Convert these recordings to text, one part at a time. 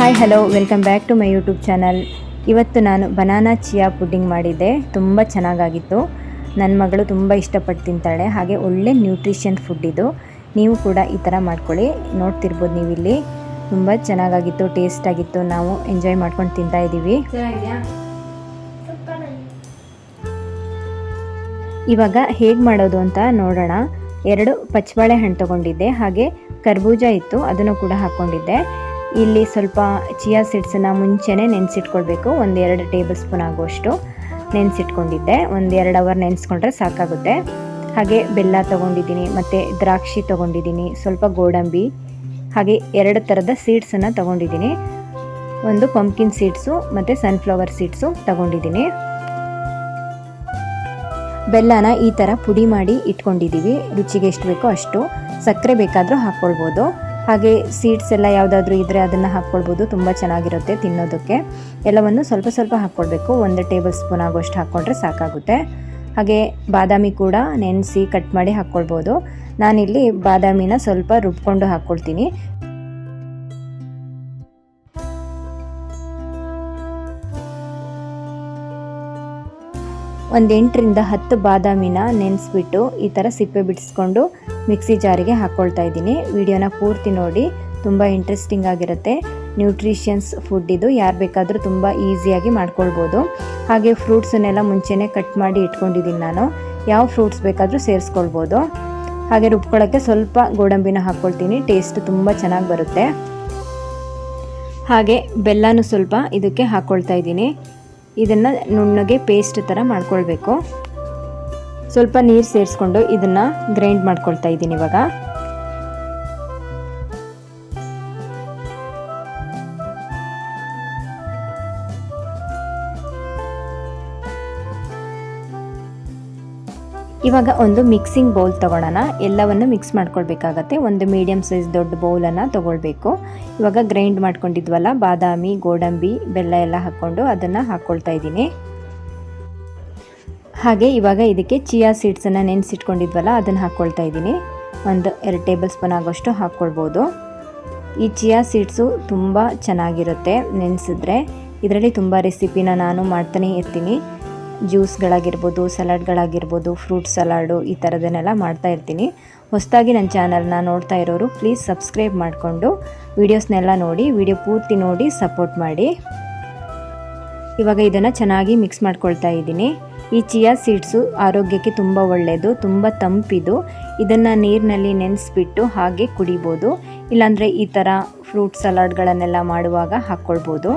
Hi hello welcome back to my YouTube channel ಇವತ್ತು ನಾನು banana chia pudding ಮಾಡಿದ್ದೆ. ತುಂಬ ಚೆನ್ನಾಗಾಗಿತ್ತು. ನನ್ನ ಮಗಳು ತುಂಬ ಇಷ್ಟಪಟ್ಟು ತಿಂತಾಳೆ. ಹಾಗೆ ಒಳ್ಳೆ ನ್ಯೂಟ್ರಿಷನ್ ಫುಡ್ ಇದು. ನೀವು ಕೂಡ ಈ ಥರ ಮಾಡ್ಕೊಳ್ಳಿ. ನೋಡ್ತಿರ್ಬೋದು ನೀವು ಇಲ್ಲಿ ತುಂಬ ಚೆನ್ನಾಗಾಗಿತ್ತು ಟೇಸ್ಟ್ ಆಗಿತ್ತು. ನಾವು ಎಂಜಾಯ್ ಮಾಡ್ಕೊಂಡು ತಿಂತಾ ಇದ್ದೀವಿ. ಇವಾಗ ಹೇಗೆ ಮಾಡೋದು ಅಂತ ನೋಡೋಣ. ಎರಡು ಪಚ್ಚಬಾಳೆ ಹಣ್ಣು ತೊಗೊಂಡಿದ್ದೆ. ಹಾಗೆ ಕರ್ಬೂಜ ಇತ್ತು. ಅದನ್ನು ಕೂಡ ಹಾಕ್ಕೊಂಡಿದ್ದೆ ಇಲ್ಲಿ ಸ್ವಲ್ಪ ಚಿಯಾ ಸೀಡ್ಸನ್ನು ಮುಂಚೆನೇ ನೆನೆಸಿಟ್ಕೊಳ್ಬೇಕು. ಒಂದೆರಡು ಟೇಬಲ್ ಸ್ಪೂನ್ ಆಗುವಷ್ಟು ನೆನೆಸಿಟ್ಕೊಂಡಿದ್ದೆ. ಒಂದು ಎರಡು ಅವರ್ ನೆನೆಸ್ಕೊಂಡ್ರೆ ಸಾಕಾಗುತ್ತೆ. ಹಾಗೆ ಬೆಲ್ಲ ತೊಗೊಂಡಿದ್ದೀನಿ, ಮತ್ತು ದ್ರಾಕ್ಷಿ ತೊಗೊಂಡಿದ್ದೀನಿ, ಸ್ವಲ್ಪ ಗೋಡಂಬಿ, ಹಾಗೆ ಎರಡು ಥರದ ಸೀಡ್ಸನ್ನು ತೊಗೊಂಡಿದ್ದೀನಿ. ಒಂದು ಪಂಪ್ಕಿನ್ ಸೀಡ್ಸು, ಮತ್ತು ಸನ್ಫ್ಲವರ್ ಸೀಡ್ಸು ತೊಗೊಂಡಿದ್ದೀನಿ. ಬೆಲ್ಲನ ಈ ಥರ ಪುಡಿ ಮಾಡಿ ಇಟ್ಕೊಂಡಿದ್ದೀವಿ. ರುಚಿಗೆ ಎಷ್ಟು ಬೇಕೋ ಅಷ್ಟು. ಸಕ್ಕರೆ ಬೇಕಾದರೂ ಹಾಕ್ಕೊಳ್ಬೋದು. ಹಾಗೆ ಸೀಡ್ಸ್ ಎಲ್ಲ ಯಾವುದಾದ್ರೂ ಇದ್ದರೆ ಅದನ್ನು ಹಾಕ್ಕೊಳ್ಬೋದು. ತುಂಬ ಚೆನ್ನಾಗಿರುತ್ತೆ ತಿನ್ನೋದಕ್ಕೆ. ಎಲ್ಲವನ್ನು ಸ್ವಲ್ಪ ಸ್ವಲ್ಪ ಹಾಕ್ಕೊಳ್ಬೇಕು ಒಂದು ಟೇಬಲ್ ಸ್ಪೂನ್ ಆಗೋಷ್ಟು ಹಾಕ್ಕೊಂಡ್ರೆ ಸಾಕಾಗುತ್ತೆ. ಹಾಗೆ ಬಾದಾಮಿ ಕೂಡ ನೆನೆಸಿ ಕಟ್ ಮಾಡಿ ಹಾಕ್ಕೊಳ್ಬೋದು. ನಾನಿಲ್ಲಿ ಬಾದಾಮಿನ ಸ್ವಲ್ಪ ರುಬ್ಕೊಂಡು ಹಾಕ್ಕೊಳ್ತೀನಿ. ಒಂದು ಎಂಟರಿಂದ ಹತ್ತು ಬಾದಾಮಿನ ನೆನೆಸ್ಬಿಟ್ಟು ಈ ಥರ ಸಿಪ್ಪೆ ಬಿಡಿಸ್ಕೊಂಡು ಮಿಕ್ಸಿ ಜಾರಿಗೆ ಹಾಕ್ಕೊಳ್ತಾ ಇದ್ದೀನಿ. ವಿಡಿಯೋನ ಪೂರ್ತಿ ನೋಡಿ. ತುಂಬ ಇಂಟ್ರೆಸ್ಟಿಂಗ್ ಆಗಿರುತ್ತೆ. ನ್ಯೂಟ್ರಿಷನ್ಸ್ ಫುಡ್ ಇದು. ಯಾರು ಬೇಕಾದರೂ ತುಂಬ ಈಸಿಯಾಗಿ ಮಾಡ್ಕೊಳ್ಬೋದು. ಹಾಗೆ ಫ್ರೂಟ್ಸನ್ನೆಲ್ಲ ಮುಂಚೆನೆ ಕಟ್ ಮಾಡಿ ಇಟ್ಕೊಂಡಿದ್ದೀನಿ ನಾನು. ಯಾವ ಫ್ರೂಟ್ಸ್ ಬೇಕಾದರೂ ಸೇರಿಸ್ಕೊಳ್ಬೋದು. ಹಾಗೆ ರುಬ್ಕೊಳ್ಳೋಕ್ಕೆ ಸ್ವಲ್ಪ ಗೋಡಂಬಿನ ಹಾಕ್ಕೊಳ್ತೀನಿ ಟೇಸ್ಟ್ ತುಂಬ ಚೆನ್ನಾಗಿ ಬರುತ್ತೆ. ಹಾಗೆ ಬೆಲ್ಲನೂ ಸ್ವಲ್ಪ ಇದಕ್ಕೆ ಹಾಕ್ಕೊಳ್ತಾ ಇದ್ದೀನಿ. ಇದನ್ನು ನುಣ್ಣಗೆ ಪೇಸ್ಟ್ ಥರ ಮಾಡ್ಕೊಳ್ಬೇಕು. ಸ್ವಲ್ಪ ನೀರು ಸೇರಿಸ್ಕೊಂಡು ಇದನ್ನು ಗ್ರೈಂಡ್ ಮಾಡ್ಕೊಳ್ತಾ ಇದ್ದೀನಿ ಇವಾಗ. ಇವಾಗ ಒಂದು ಮಿಕ್ಸಿಂಗ್ ಬೌಲ್ ತಗೊಳ್ಳೋಣ. ಎಲ್ಲವನ್ನು ಮಿಕ್ಸ್ ಮಾಡ್ಕೊಳ್ಬೇಕಾಗತ್ತೆ. ಒಂದು ಮೀಡಿಯಮ್ ಸೈಜ್ ದೊಡ್ಡ ಬೌಲನ್ನು ತೊಗೊಳ್ಬೇಕು. ಇವಾಗ ಗ್ರೈಂಡ್ ಮಾಡ್ಕೊಂಡಿದ್ವಲ್ಲ, ಬಾದಾಮಿ, ಗೋಡಂಬಿ, ಬೆಲ್ಲ ಎಲ್ಲ ಹಾಕ್ಕೊಂಡು ಅದನ್ನು ಹಾಕ್ಕೊಳ್ತಾ ಇದ್ದೀನಿ. ಹಾಗೆ ಇವಾಗ ಇದಕ್ಕೆ ಚಿಯಾ ಸೀಡ್ಸನ್ನು ನೆನೆಸಿಟ್ಕೊಂಡಿದ್ವಲ್ಲ, ಅದನ್ನು ಹಾಕ್ಕೊಳ್ತಾ ಇದ್ದೀನಿ. ಒಂದು ಎರಡು ಟೇಬಲ್ ಸ್ಪೂನ್ ಆಗೋಷ್ಟು ಹಾಕ್ಕೊಳ್ಬೋದು. ಈ ಚಿಯಾ ಸೀಡ್ಸು ತುಂಬ ಚೆನ್ನಾಗಿರುತ್ತೆ ನೆನೆಸಿದ್ರೆ. ಇದರಲ್ಲಿ ತುಂಬ ರೆಸಿಪಿನ ನಾನು ಮಾಡ್ತಾನೆ ಇರ್ತೀನಿ. ಜ್ಯೂಸ್ಗಳಾಗಿರ್ಬೋದು, ಸಲಾಡ್ಗಳಾಗಿರ್ಬೋದು, ಫ್ರೂಟ್ ಸಲಾಡು ಈ ಥರದನ್ನೆಲ್ಲ ಮಾಡ್ತಾ ಇರ್ತೀನಿ. ಹೊಸದಾಗಿ ನನ್ನ ಚಾನಲ್ನ ನೋಡ್ತಾ ಇರೋರು ಪ್ಲೀಸ್ ಸಬ್ಸ್ಕ್ರೈಬ್ ಮಾಡಿಕೊಂಡು ವೀಡಿಯೋಸ್ನೆಲ್ಲ ನೋಡಿ, ವಿಡಿಯೋ ಪೂರ್ತಿ ನೋಡಿ ಸಪೋರ್ಟ್ ಮಾಡಿ. ಇವಾಗ ಇದನ್ನು ಚೆನ್ನಾಗಿ ಮಿಕ್ಸ್ ಮಾಡ್ಕೊಳ್ತಾ ಇದ್ದೀನಿ. ಈ ಚಿಯಾ ಸೀಡ್ಸು ಆರೋಗ್ಯಕ್ಕೆ ತುಂಬ ಒಳ್ಳೆಯದು ತುಂಬ ತಂಪಿದು. ಇದನ್ನು ನೀರಿನಲ್ಲಿ ನೆನೆಸ್ಬಿಟ್ಟು ಹಾಗೆ ಕುಡಿಬೋದು. ಇಲ್ಲಾಂದರೆ ಈ ಥರ ಫ್ರೂಟ್ ಸಲಾಡ್ಗಳನ್ನೆಲ್ಲ ಮಾಡುವಾಗ ಹಾಕ್ಕೊಳ್ಬೋದು.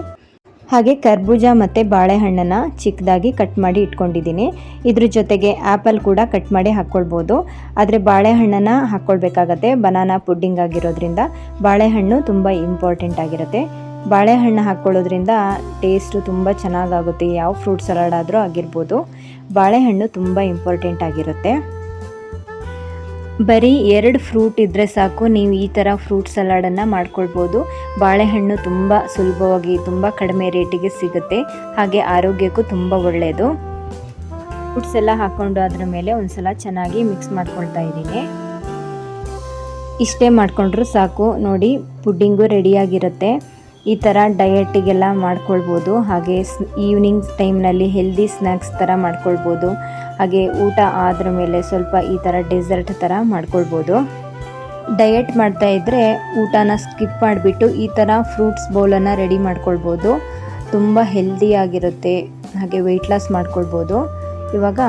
ಹಾಗೆ ಕರ್ಬೂಜ ಮತ್ತು ಬಾಳೆಹಣ್ಣನ್ನು ಚಿಕ್ಕದಾಗಿ ಕಟ್ ಮಾಡಿ ಇಟ್ಕೊಂಡಿದ್ದೀನಿ. ಇದ್ರ ಜೊತೆಗೆ ಆ್ಯಪಲ್ ಕೂಡ ಕಟ್ ಮಾಡಿ ಹಾಕ್ಕೊಳ್ಬೋದು. ಆದರೆ ಬಾಳೆಹಣ್ಣನ್ನು ಹಾಕ್ಕೊಳ್ಬೇಕಾಗತ್ತೆ. ಬನಾನಾ ಪುಡ್ಡಿಂಗ್ ಆಗಿರೋದ್ರಿಂದ ಬಾಳೆಹಣ್ಣು ತುಂಬ ಇಂಪಾರ್ಟೆಂಟ್ ಆಗಿರುತ್ತೆ. ಬಾಳೆಹಣ್ಣು ಹಾಕ್ಕೊಳ್ಳೋದ್ರಿಂದ ಟೇಸ್ಟು ತುಂಬ ಚೆನ್ನಾಗಾಗುತ್ತೆ, ಯಾವ ಫ್ರೂಟ್ ಸಲಾಡ್ ಆದರೂ ಆಗಿರ್ಬೋದು. ಬಾಳೆಹಣ್ಣು ತುಂಬ ಇಂಪಾರ್ಟೆಂಟ್ ಆಗಿರುತ್ತೆ. ಬರೀ ಎರಡು ಫ್ರೂಟ್ ಇದ್ದರೆ ಸಾಕು, ನೀವು ಈ ಥರ ಫ್ರೂಟ್ ಸಲಾಡನ್ನು ಮಾಡ್ಕೊಳ್ಬೋದು. ಬಾಳೆಹಣ್ಣು ತುಂಬ ಸುಲಭವಾಗಿ, ತುಂಬ ಕಡಿಮೆ ರೇಟಿಗೆ ಸಿಗುತ್ತೆ, ಹಾಗೆ ಆರೋಗ್ಯಕ್ಕೂ ತುಂಬ ಒಳ್ಳೆಯದು ಫ್ರೂಟ್ಸ್ ಎಲ್ಲ ಹಾಕ್ಕೊಂಡು ಅದ್ರ ಮೇಲೆ ಒಂದ್ಸಲ ಚೆನ್ನಾಗಿ ಮಿಕ್ಸ್ ಮಾಡ್ಕೊಳ್ತಾ ಇದ್ದೀನಿ. ಇಷ್ಟೇ ಮಾಡಿಕೊಂಡ್ರೂ ಸಾಕು. ನೋಡಿ, ಪುಡ್ಡಿಂಗು ರೆಡಿಯಾಗಿರುತ್ತೆ ಈ ಥರ ಡಯಟಿಗೆಲ್ಲ ಮಾಡ್ಕೊಳ್ಬೋದು. ಹಾಗೆ ಈವ್ನಿಂಗ್ ಟೈಮ್ನಲ್ಲಿ ಹೆಲ್ದಿ ಸ್ನ್ಯಾಕ್ಸ್ ಥರ ಮಾಡ್ಕೊಳ್ಬೋದು. ಹಾಗೆ ಊಟ ಆದ್ರ ಮೇಲೆ ಸ್ವಲ್ಪ ಈ ಥರ ಡೆಸರ್ಟ್ ಥರ ಮಾಡ್ಕೊಳ್ಬೋದು. ಡಯಟ್ ಮಾಡ್ತಾ ಇದ್ದರೆ ಊಟನ ಸ್ಕಿಪ್ ಮಾಡಿಬಿಟ್ಟು ಈ ಥರ ಫ್ರೂಟ್ಸ್ ಬೌಲನ್ನು ರೆಡಿ ಮಾಡ್ಕೊಳ್ಬೋದು. ತುಂಬ ಹೆಲ್ದಿಯಾಗಿರುತ್ತೆ ಹಾಗೆ ವೆಯ್ಟ್ ಲಾಸ್ ಮಾಡ್ಕೊಳ್ಬೋದು. ಇವಾಗ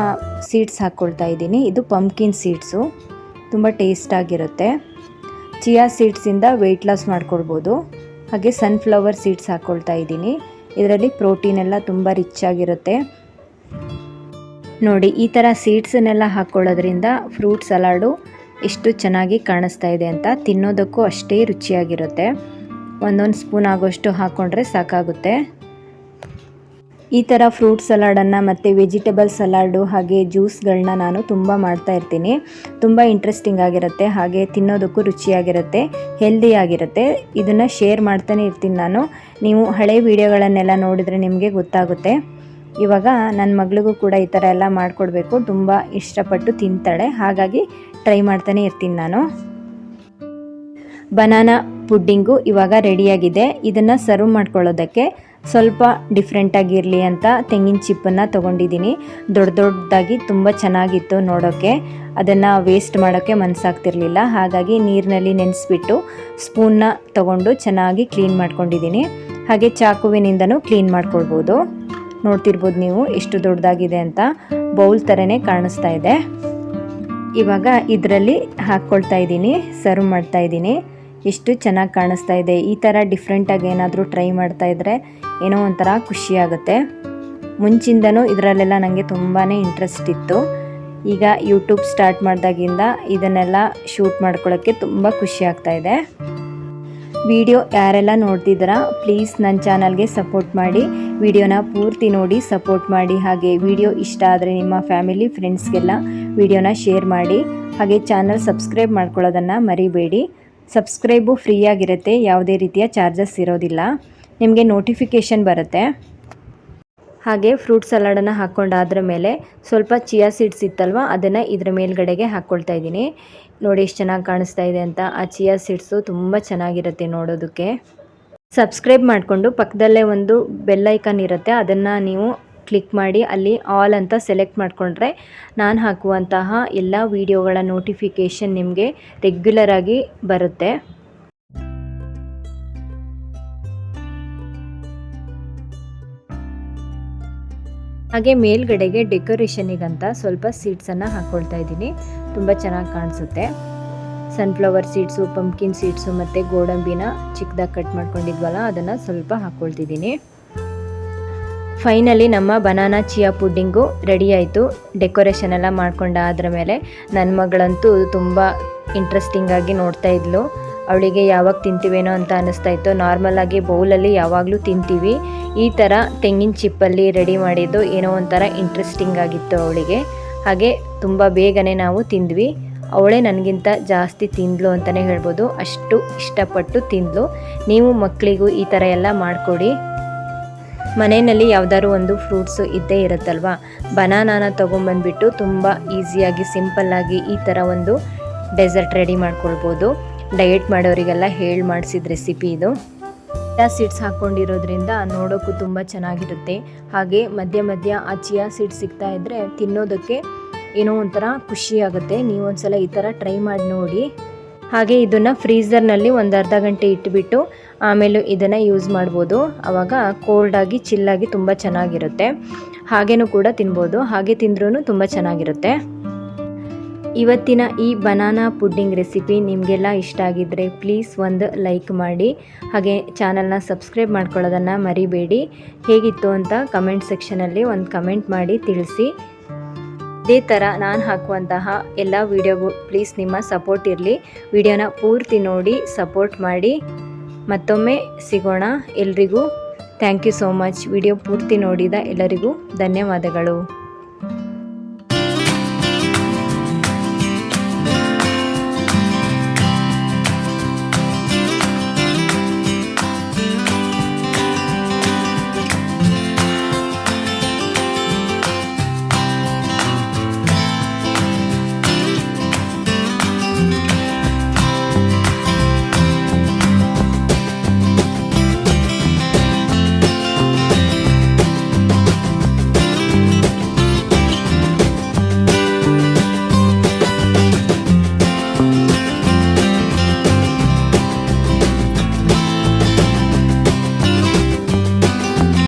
ಸೀಡ್ಸ್ ಹಾಕ್ಕೊಳ್ತಾ ಇದ್ದೀನಿ. ಇದು ಪಂಪ್ಕಿನ್ ಸೀಡ್ಸು ತುಂಬ ಟೇಸ್ಟಾಗಿರುತ್ತೆ ಚಿಯಾ ಸೀಡ್ಸಿಂದ ವೆಯ್ಟ್ ಲಾಸ್ ಮಾಡ್ಕೊಳ್ಬೋದು. ಹಾಗೆ ಸನ್ಫ್ಲವರ್ ಸೀಡ್ಸ್ ಹಾಕ್ಕೊಳ್ತಾ ಇದ್ದೀನಿ. ಇದರಲ್ಲಿ ಪ್ರೋಟೀನ್ ಎಲ್ಲ ತುಂಬ ರಿಚ್ ಆಗಿರುತ್ತೆ. ನೋಡಿ, ಈ ಥರ ಸೀಡ್ಸನ್ನೆಲ್ಲ ಹಾಕ್ಕೊಳ್ಳೋದ್ರಿಂದ ಫ್ರೂಟ್ ಸಲಾಡು ಎಷ್ಟು ಚೆನ್ನಾಗಿ ಕಾಣಿಸ್ತಾ ಇದೆ ಅಂತ ತಿನ್ನೋದಕ್ಕೂ ಅಷ್ಟೇ ರುಚಿಯಾಗಿರುತ್ತೆ. ಒಂದೊಂದು ಸ್ಪೂನ್ ಆಗೋಷ್ಟು ಹಾಕ್ಕೊಂಡ್ರೆ ಸಾಕಾಗುತ್ತೆ. ಈ ಥರ ಫ್ರೂಟ್ ಸಲಾಡನ್ನು ಮತ್ತು ವೆಜಿಟೇಬಲ್ ಸಲಾಡು ಹಾಗೆ ಜ್ಯೂಸ್ಗಳನ್ನ ನಾನು ತುಂಬ ಮಾಡ್ತಾ ಇರ್ತೀನಿ. ತುಂಬ ಇಂಟ್ರೆಸ್ಟಿಂಗ್ ಆಗಿರುತ್ತೆ. ಹಾಗೆ ತಿನ್ನೋದಕ್ಕೂ ರುಚಿಯಾಗಿರುತ್ತೆ. ಹೆಲ್ದಿ ಆಗಿರುತ್ತೆ. ಇದನ್ನು ಶೇರ್ ಮಾಡ್ತಾನೆ ಇರ್ತೀನಿ ನಾನು. ನೀವು ಹಳೆ ವೀಡಿಯೋಗಳನ್ನೆಲ್ಲ ನೋಡಿದರೆ ನಿಮಗೆ ಗೊತ್ತಾಗುತ್ತೆ. ಇವಾಗ ನನ್ನ ಮಗಳಿಗೂ ಕೂಡ ಈ ಥರ ಎಲ್ಲ ಮಾಡಿಕೊಡ್ಬೇಕು. ತುಂಬ ಇಷ್ಟಪಟ್ಟು ತಿಂತಾಳೆ. ಹಾಗಾಗಿ ಟ್ರೈ ಮಾಡ್ತಾನೆ ಇರ್ತೀನಿ ನಾನು. ಬನಾನಾ ಪುಡ್ಡಿಂಗು ಇವಾಗ ರೆಡಿಯಾಗಿದೆ ಇದನ್ನು ಸರ್ವ್ ಮಾಡ್ಕೊಳ್ಳೋದಕ್ಕೆ ಸ್ವಲ್ಪ ಡಿಫ್ರೆಂಟಾಗಿರಲಿ ಅಂತ ತೆಂಗಿನ ಚಿಪ್ಪನ್ನು ತೊಗೊಂಡಿದ್ದೀನಿ. ದೊಡ್ಡ ದೊಡ್ಡದಾಗಿ ತುಂಬ ಚೆನ್ನಾಗಿತ್ತು ನೋಡೋಕ್ಕೆ ಅದನ್ನು ವೇಸ್ಟ್ ಮಾಡೋಕ್ಕೆ ಮನಸ್ಸಾಗ್ತಿರ್ಲಿಲ್ಲ ಹಾಗಾಗಿ ನೀರಿನಲ್ಲಿ ನೆನೆಸ್ಬಿಟ್ಟು ಸ್ಪೂನ್ನ ತಗೊಂಡು ಚೆನ್ನಾಗಿ ಕ್ಲೀನ್ ಮಾಡ್ಕೊಂಡಿದ್ದೀನಿ. ಹಾಗೆ ಚಾಕುವಿನಿಂದನೂ ಕ್ಲೀನ್ ಮಾಡ್ಕೊಳ್ಬೋದು. ನೋಡ್ತಿರ್ಬೋದು ನೀವು ಎಷ್ಟು ದೊಡ್ಡದಾಗಿದೆ ಅಂತ. ಬೌಲ್ ಥರನೇ ಕಾಣಿಸ್ತಾ ಇದೆ. ಇವಾಗ ಇದರಲ್ಲಿ ಹಾಕ್ಕೊಳ್ತಾ ಇದ್ದೀನಿ. ಸರ್ವ್ ಮಾಡ್ತಾ ಇದ್ದೀನಿ. ಎಷ್ಟು ಚೆನ್ನಾಗಿ ಕಾಣಿಸ್ತಾ ಇದೆ. ಈ ಥರ ಡಿಫ್ರೆಂಟಾಗಿ ಏನಾದರೂ ಟ್ರೈ ಮಾಡ್ತಾ ಇದ್ದರೆ ಏನೋ ಒಂಥರ ಖುಷಿಯಾಗುತ್ತೆ ಮುಂಚಿಂದನೂ ಇದರಲ್ಲೆಲ್ಲ ನನಗೆ ತುಂಬಾ ಇಂಟ್ರೆಸ್ಟ್ ಇತ್ತು. ಈಗ ಯೂಟ್ಯೂಬ್ ಸ್ಟಾರ್ಟ್ ಮಾಡಿದಾಗಿಂದ ಇದನ್ನೆಲ್ಲ ಶೂಟ್ ಮಾಡ್ಕೊಳ್ಳೋಕ್ಕೆ ತುಂಬ ಖುಷಿ ಆಗ್ತಾ ಇದೆ. ವಿಡಿಯೋ ಯಾರೆಲ್ಲ ನೋಡ್ತಿದ್ದೀರಾ ಪ್ಲೀಸ್ ನನ್ನ ಚಾನಲ್ಗೆ ಸಪೋರ್ಟ್ ಮಾಡಿ. ವಿಡಿಯೋನ ಪೂರ್ತಿ ನೋಡಿ ಸಪೋರ್ಟ್ ಮಾಡಿ. ಹಾಗೆ ವಿಡಿಯೋ ಇಷ್ಟ ಆದರೆ ನಿಮ್ಮ ಫ್ಯಾಮಿಲಿ ಫ್ರೆಂಡ್ಸ್ಗೆಲ್ಲ ವಿಡಿಯೋನ ಶೇರ್ ಮಾಡಿ. ಹಾಗೆ ಚಾನಲ್ ಸಬ್ಸ್ಕ್ರೈಬ್ ಮಾಡ್ಕೊಳ್ಳೋದನ್ನು ಮರಿಬೇಡಿ. ಸಬ್ಸ್ಕ್ರೈಬು ಫ್ರೀಯಾಗಿರುತ್ತೆ, ಯಾವುದೇ ರೀತಿಯ ಚಾರ್ಜಸ್ ಇರೋದಿಲ್ಲ. ನಿಮಗೆ ನೋಟಿಫಿಕೇಷನ್ ಬರುತ್ತೆ. ಹಾಗೆ ಫ್ರೂಟ್ ಸಲಾಡನ್ನು ಹಾಕ್ಕೊಂಡಾದ್ರ ಮೇಲೆ ಸ್ವಲ್ಪ ಚಿಯಾ ಸೀಡ್ಸ್ ಇತ್ತಲ್ವ, ಅದನ್ನು ಇದ್ರ ಮೇಲ್ಗಡೆಗೆ ಹಾಕ್ಕೊಳ್ತಾ ಇದ್ದೀನಿ. ನೋಡಿ ಎಷ್ಟು ಚೆನ್ನಾಗಿ ಕಾಣಿಸ್ತಾ ಇದೆ ಅಂತ. ಆ ಚಿಯಾ ಸೀಡ್ಸು ತುಂಬ ಚೆನ್ನಾಗಿರುತ್ತೆ ನೋಡೋದಕ್ಕೆ. ಸಬ್ಸ್ಕ್ರೈಬ್ ಮಾಡಿಕೊಂಡು ಪಕ್ಕದಲ್ಲೇ ಒಂದು ಬೆಲ್ಲೈಕನ್ ಇರುತ್ತೆ, ಅದನ್ನು ನೀವು ಕ್ಲಿಕ್ ಮಾಡಿ ಅಲ್ಲಿ ಆಲ್ ಅಂತ ಸೆಲೆಕ್ಟ್ ಮಾಡಿಕೊಂಡ್ರೆ ನಾನು ಹಾಕುವಂತಹ ಎಲ್ಲ ವೀಡಿಯೋಗಳ ನೋಟಿಫಿಕೇಷನ್ ನಿಮಗೆ ರೆಗ್ಯುಲರ್ ಆಗಿ ಬರುತ್ತೆ. ಹಾಗೆ ಮೇಲ್ಗಡೆಗೆ ಡೆಕೋರೇಷನಿಗಂತ ಸ್ವಲ್ಪ ಸೀಡ್ಸನ್ನು ಹಾಕ್ಕೊಳ್ತಾ ಇದ್ದೀನಿ. ತುಂಬ ಚೆನ್ನಾಗಿ ಕಾಣಿಸುತ್ತೆ. ಸನ್ಫ್ಲವರ್ ಸೀಡ್ಸು ಪಂಪ್ಕಿನ್ ಸೀಡ್ಸು ಮತ್ತು ಗೋಡಂಬಿನ ಚಿಕ್ಕದಾಗಿ ಕಟ್ ಮಾಡ್ಕೊಂಡಿದ್ವಲ್ಲ, ಅದನ್ನು ಸ್ವಲ್ಪ ಹಾಕ್ಕೊಳ್ತಿದ್ದೀನಿ ಫೈನಲಿ ನಮ್ಮ ಬನಾನಾ ಚಿಯಾ ಪುಡ್ಡಿಂಗು ರೆಡಿ ಆಯಿತು. ಡೆಕೋರೇಷನ್ ಎಲ್ಲ ಮಾಡ್ಕೊಂಡಾದ್ರ ಮೇಲೆ ನನ್ನ ಮಗಳಂತೂ ತುಂಬ ಇಂಟ್ರೆಸ್ಟಿಂಗಾಗಿ ನೋಡ್ತಾ ಇದ್ಲು. ಅವಳಿಗೆ ಯಾವಾಗ ತಿಂತೀವೇನೋ ಅಂತ ಅನ್ನಿಸ್ತಾ ಇತ್ತು. ನಾರ್ಮಲಾಗಿ ಬೌಲಲ್ಲಿ ಯಾವಾಗಲೂ ತಿಂತೀವಿ. ಈ ಥರ ತೆಂಗಿನ ಚಿಪ್ಪಲ್ಲಿ ರೆಡಿ ಮಾಡಿದ್ದು ಏನೋ ಒಂಥರ ಇಂಟ್ರೆಸ್ಟಿಂಗ್ ಆಗಿತ್ತು ಅವಳಿಗೆ. ಹಾಗೆ ತುಂಬ ಬೇಗನೆ ನಾವು ತಿಂದ್ವಿ. ಅವಳೇ ನನಗಿಂತ ಜಾಸ್ತಿ ತಿಂದ್ಲು ಅಂತಲೇ ಹೇಳ್ಬೋದು. ಅಷ್ಟು ಇಷ್ಟಪಟ್ಟು ತಿಂದ್ಲು. ನೀವು ಮಕ್ಕಳಿಗೂ ಈ ಥರ ಎಲ್ಲ ಮಾಡಿಕೊಡಿ. ಮನೆಯಲ್ಲಿ ಯಾವುದಾದ್ರು ಒಂದು ಫ್ರೂಟ್ಸು ಇದ್ದೇ ಇರುತ್ತಲ್ವ? ಬನಾನಾನ ತೊಗೊಂಬಂದ್ಬಿಟ್ಟು ತುಂಬ ಈಸಿಯಾಗಿ ಸಿಂಪಲ್ಲಾಗಿ ಈ ಥರ ಒಂದು ಡೆಸರ್ಟ್ ರೆಡಿ ಮಾಡ್ಕೊಳ್ಬೋದು. ಡಯಟ್ ಮಾಡೋರಿಗೆಲ್ಲ ಹೇಳಿ ಮಾಡಿಸಿದ ರೆಸಿಪಿ ಇದು. ಚಿಯಾ ಸೀಡ್ಸ್ ಹಾಕ್ಕೊಂಡಿರೋದ್ರಿಂದ ನೋಡೋಕ್ಕೂ ತುಂಬ ಚೆನ್ನಾಗಿರುತ್ತೆ. ಹಾಗೆ ಮಧ್ಯ ಮಧ್ಯ ಆ ಚಿಯಾ ಸೀಡ್ಸ್ ಸಿಗ್ತಾ ಇದ್ದರೆ ತಿನ್ನೋದಕ್ಕೆ ಏನೋ ಒಂಥರ ಖುಷಿಯಾಗುತ್ತೆ ನೀವೊಂದು ಸಲ ಈ ಥರ ಟ್ರೈ ಮಾಡಿ ನೋಡಿ. ಹಾಗೆ ಇದನ್ನು ಫ್ರೀಝರ್ನಲ್ಲಿ ಒಂದು ಅರ್ಧ ಗಂಟೆ ಇಟ್ಬಿಟ್ಟು ಆಮೇಲೆ ಇದನ್ನು ಯೂಸ್ ಮಾಡ್ಬೋದು. ಆವಾಗ ಕೋಲ್ಡಾಗಿ ಚಿಲ್ಲಾಗಿ ತುಂಬ ಚೆನ್ನಾಗಿರುತ್ತೆ. ಹಾಗೇನೂ ಕೂಡ ತಿನ್ಬೋದು. ಹಾಗೆ ತಿಂದ್ರೂ ತುಂಬ ಚೆನ್ನಾಗಿರುತ್ತೆ. ಇವತ್ತಿನ ಈ ಬನಾನಾ ಪುಡ್ಡಿಂಗ್ ರೆಸಿಪಿ ನಿಮಗೆಲ್ಲ ಇಷ್ಟ ಆಗಿದ್ದರೆ ಪ್ಲೀಸ್ ಒಂದು ಲೈಕ್ ಮಾಡಿ. ಹಾಗೆ ಚಾನಲ್ನ ಸಬ್ಸ್ಕ್ರೈಬ್ ಮಾಡ್ಕೊಳ್ಳೋದನ್ನು ಮರಿಬೇಡಿ. ಹೇಗಿತ್ತು ಅಂತ ಕಮೆಂಟ್ ಸೆಕ್ಷನಲ್ಲಿ ಒಂದು ಕಮೆಂಟ್ ಮಾಡಿ ತಿಳಿಸಿ. ಇದೇ ಥರ ನಾನು ಹಾಕುವಂತಹ ಎಲ್ಲ ವೀಡಿಯೋಗೂ ಪ್ಲೀಸ್ ನಿಮ್ಮ ಸಪೋರ್ಟ್ ಇರಲಿ. ವಿಡಿಯೋನ ಪೂರ್ತಿ ನೋಡಿ ಸಪೋರ್ಟ್ ಮಾಡಿ. ಮತ್ತೊಮ್ಮೆ ಸಿಗೋಣ ಎಲ್ರಿಗೂ. Thank you so much video ಪೂರ್ತಿ ನೋಡಿದ ಎಲ್ಲರಿಗೂ ಧನ್ಯವಾದಗಳು.